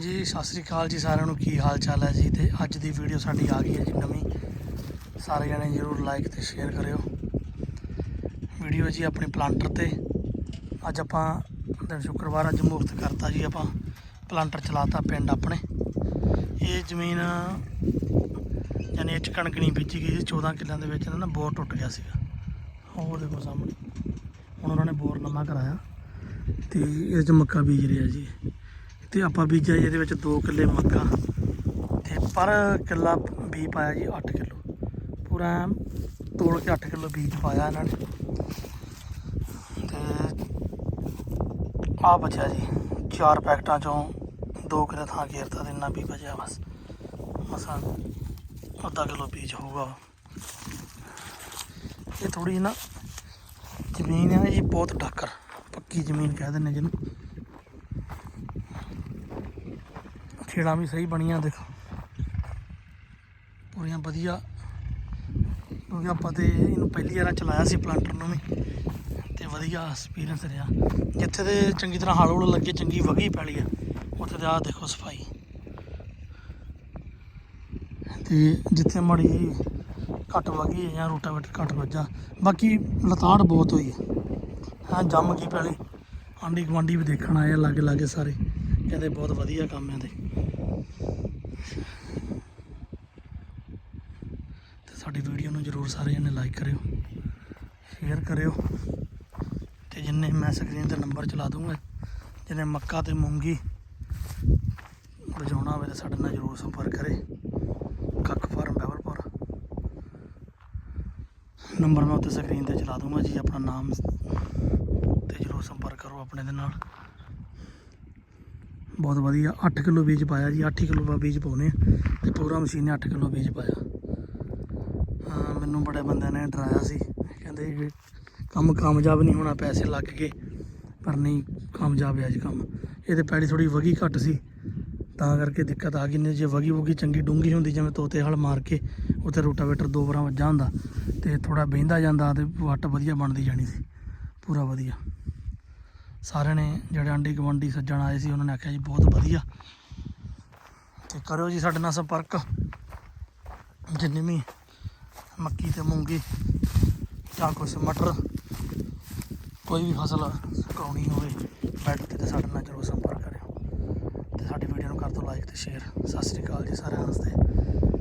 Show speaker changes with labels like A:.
A: ਜੀ, ਸਤਿ ਸ੍ਰੀ ਅਕਾਲ ਜੀ ਸਾਰਿਆਂ ਨੂੰ। ਕੀ ਹਾਲ ਚਾਲ ਹੈ ਜੀ? ਤੇ ਅੱਜ ਦੀ ਵੀਡੀਓ ਸਾਡੀ ਆ ਗਈ ਹੈ ਜੀ ਨਵੀਂ। ਸਾਰੇ ਜਣੇ ਜਰੂਰ ਲਾਈਕ ਤੇ ਸ਼ੇਅਰ ਕਰਿਓ। ਵੀਡੀਓ ਜੀ ਆਪਣੇ ਪਲਾਂਟਰ ਤੇ। ਅੱਜ ਆਪਾਂ ਦਿਨ ਸ਼ੁੱਕਰਵਾਰ, ਅੱਜ ਮੁਕਤ ਕਰਤਾ ਜੀ ਆਪਾਂ। ਪਲਾਂਟਰ ਚਲਾਤਾ ਪਿੰਡ ਆਪਣੇ। ਇਹ ਜ਼ਮੀਨ ਯਾਨੀ ਇਹ 'ਚ ਕਣਕ ਨਹੀਂ ਬੀਜੀ ਗਈ ਸੀ। 14 ਕਿੱਲਿਆਂ ਦੇ ਵਿੱਚ ਨਾ ਬੋਰ ਟੁੱਟ ਗਿਆ ਸੀਗਾ। ਉਹ ਦੇਖੋ ਸਾਹਮਣੇ। ਹੁਣ ਉਹਨਾਂ ਨੇ ਬੋਰ ਨਵਾਂ ਕਰਾਇਆ। ਤੇ ਇਹ 'ਚ ਮੱਕਾ ਬੀਜ ਰਿਹਾ ਜੀ। ਤੇ ਆਪਾਂ ਬੀਜਿਆ ਜੀ ਇਹਦੇ ਵਿੱਚ 2 ਕਿੱਲੇ ਮੱਕਾ ਤੇ ਪਰ ਕਿੱਲਾ ਬੀ ਪਾਇਆ ਜੀ 8 ਕਿਲੋ। ਪੂਰਾ ਐਨ ਤੋਲ ਕੇ 8 ਕਿਲੋ ਬੀਜ ਪਾਇਆ ਇਹਨਾਂ ਨੇ। ਤੇ ਆ ਬਚਿਆ ਜੀ, ਚਾਰ ਪੈਕਟਾਂ ਚੋਂ 2 ਕਿਲੋ ਥਾਂ ਘੇਰਤਾ ਤੇ ਇੰਨਾ ਵੀ ਬਚਿਆ ਬਸ। ਮਸਾਂ ਅੱਧਾ ਕਿਲੋ ਬੀਜ ਹੋਊਗਾ। ਇਹ ਥੋੜੀ ਨਾ ਜ਼ਮੀਨ ਹੈ ਜੀ ਬਹੁਤ ਡਾਕਰ, ਪੱਕੀ ਜ਼ਮੀਨ ਕਹਿ ਦਿੰਦੇ ਜਿਹਨੂੰ। ਖੇੜਾਂ ਵੀ ਸਹੀ ਬਣੀਆਂ ਦੇਖੋ। ਪੂਰੀਆਂ ਵਧੀਆ। ਕਿਉਂਕਿ ਆਪਾਂ ਤੇ ਇਹਨੂੰ ਪਹਿਲੀ ਵਾਰ ਚਲਾਇਆ ਸੀ ਪਲਾਂਟਰ ਨੂੰ ਵੀ। ਤੇ ਵਧੀਆ ਐਕਸਪੀਰੀਅੰਸ ਰਿਹਾ। ਜਿੱਥੇ ਤੇ ਚੰਗੀ ਤਰ੍ਹਾਂ ਹਲ ਹੁਲ ਲੱਗੇ, ਚੰਗੀ ਵਗੀ ਪੈਲੀ ਆ, ਉੱਥੇ ਤੇ ਆਹ ਦੇਖੋ ਸਫ਼ਾਈ। ਤੇ ਜਿੱਥੇ ਮੜੀ ਜਿਹੀ ਘੱਟ ਵਗੀ ਹੈ ਜਾਂ ਰੋਟਾਵੇਟਰ ਘੱਟ ਵੱਜਾ, ਬਾਕੀ ਲਤਾੜ ਬਹੁਤ ਹੋਈ ਹੈ ਹਾਂ, ਜੰਮ ਗਈ ਪੈਲੀ। ਆਂਢੀ ਗੁਆਂਢੀ ਵੀ ਦੇਖਣ ਆਏ ਆ ਲਾਗੇ ਲਾਗੇ ਸਾਰੇ। ਕਹਿੰਦੇ ਬਹੁਤ ਵਧੀਆ ਕੰਮ ਹੈ ਤੇ ਤੇ ਸਾਡੀ ਵੀਡੀਓ ਨੂੰ ਜਰੂਰ ਸਾਰੇ ਜਣੇ ਲਾਈਕ ਕਰਿਓ ਸ਼ੇਅਰ ਕਰਿਓ ਤੇ ਜਿੰਨੇ ਮੈਂ ਸਕਰੀਨ ਤੇ ਨੰਬਰ ਚਲਾ ਦੂੰਗਾ ਜਿਹਨੇ ਮੱਕਾ ਤੇ ਮੂੰਗੀ ਵਜਾਉਣਾ ਹੋਵੇ ਤਾਂ ਸਾਡੇ ਨਾਲ ਜਰੂਰ ਸੰਪਰਕ ਕਰੇ। ਕੱਖ ਫਾਰਮ ਬੈਵਲਪੁਰ। ਨੰਬਰ ਮੈਂ ਉੱਤੇ ਸਕਰੀਨ ਤੇ ਚਲਾ ਦੂੰਗਾ ਜੀ, ਆਪਣਾ ਨਾਮ ਤੇ ਜਰੂਰ ਸੰਪਰਕ ਕਰੋ ਆਪਣੇ ਦੇ ਨਾਲ। ਬਹੁਤ ਵਧੀਆ। 8 ਕਿਲੋ ਬੀਜ ਪਾਇਆ ਜੀ 8 ਕਿਲੋ ਦਾ ਬੀਜ ਪਾਉਨੇ ਆ ਤੇ ਪੂਰਾ ਮਸ਼ੀਨ ਨੇ 8 ਕਿਲੋ ਬੀਜ ਪਾਇਆ। ਹਾਂ, ਮੈਨੂੰ ਬੜੇ ਬੰਦਿਆਂ ਨੇ ਡਰਾਇਆ ਸੀ। ਕਹਿੰਦੇ ਕਿ ਕੰਮ ਕਾਮਯਾਬ ਨਹੀਂ ਹੋਣਾ, ਪੈਸੇ ਲੱਗ ਗਏ। ਪਰ ਨਹੀਂ, ਕਾਮਯਾਬ ਹੈ ਅੱਜ ਕੰਮ। ਇਹ ਤੇ ਪੈੜੀ ਥੋੜੀ ਵਗੀ ਘੱਟ ਸੀ। ਤਾਂ ਕਰਕੇ ਦਿੱਕਤ ਆ ਗਈ। ਨਹੀਂ ਜੇ ਵਗੀ ਵਗੀ ਚੰਗੀ ਡੂੰਗੀ ਹੁੰਦੀ, ਜਿਵੇਂ ਤੋਤੇ ਹਲ ਮਾਰ ਕੇ ਉੱਥੇ ਰੋਟਾਵੇਟਰ ਦੋ ਵਾਰਾਂ ਵੱਜਾ ਹੁੰਦਾ ਤੇ ਥੋੜਾ ਬਹਿੰਦਾ ਜਾਂਦਾ ਤੇ ਵੱਟ ਵਧੀਆ ਬਣਦੀ ਜਾਣੀ ਸੀ। ਪੂਰਾ ਵਧੀਆ। ਸਾਰਿਆਂ ਨੇ ਜਿਹੜੇ ਆਂਢੀ ਗੁਆਂਢੀ ਸੱਜਣ ਆਏ ਸੀ, ਉਹਨਾਂ ਨੇ ਆਖਿਆ ਜੀ ਬਹੁਤ ਵਧੀਆ। ਤੇ ਕਰਿਓ ਜੀ ਸਾਡੇ ਨਾਲ ਸੰਪਰਕ। ਜਿੰਨੀ ਵੀ ਮੱਕੀ ਤੇ ਮੂੰਗੀ ਜਾਂ ਕੁਛ ਮਟਰ, ਕੋਈ ਵੀ ਫਸਲ ਸੁਕਾਉਣੀ ਹੋਵੇ, ਬੈਠ ਤੇ ਤਾਂ ਸਾਡੇ ਨਾਲ ਜਰੂਰ ਸੰਪਰਕ ਕਰਿਓ। ਤੇ ਸਾਡੀ ਵੀਡੀਓ ਨੂੰ ਕਰ ਦਿਓ ਲਾਈਕ ਤੇ ਸ਼ੇਅਰ ਸਤਿ ਸ੍ਰੀ ਅਕਾਲ ਜੀ ਸਾਰਿਆਂ ਵਾਸਤੇ।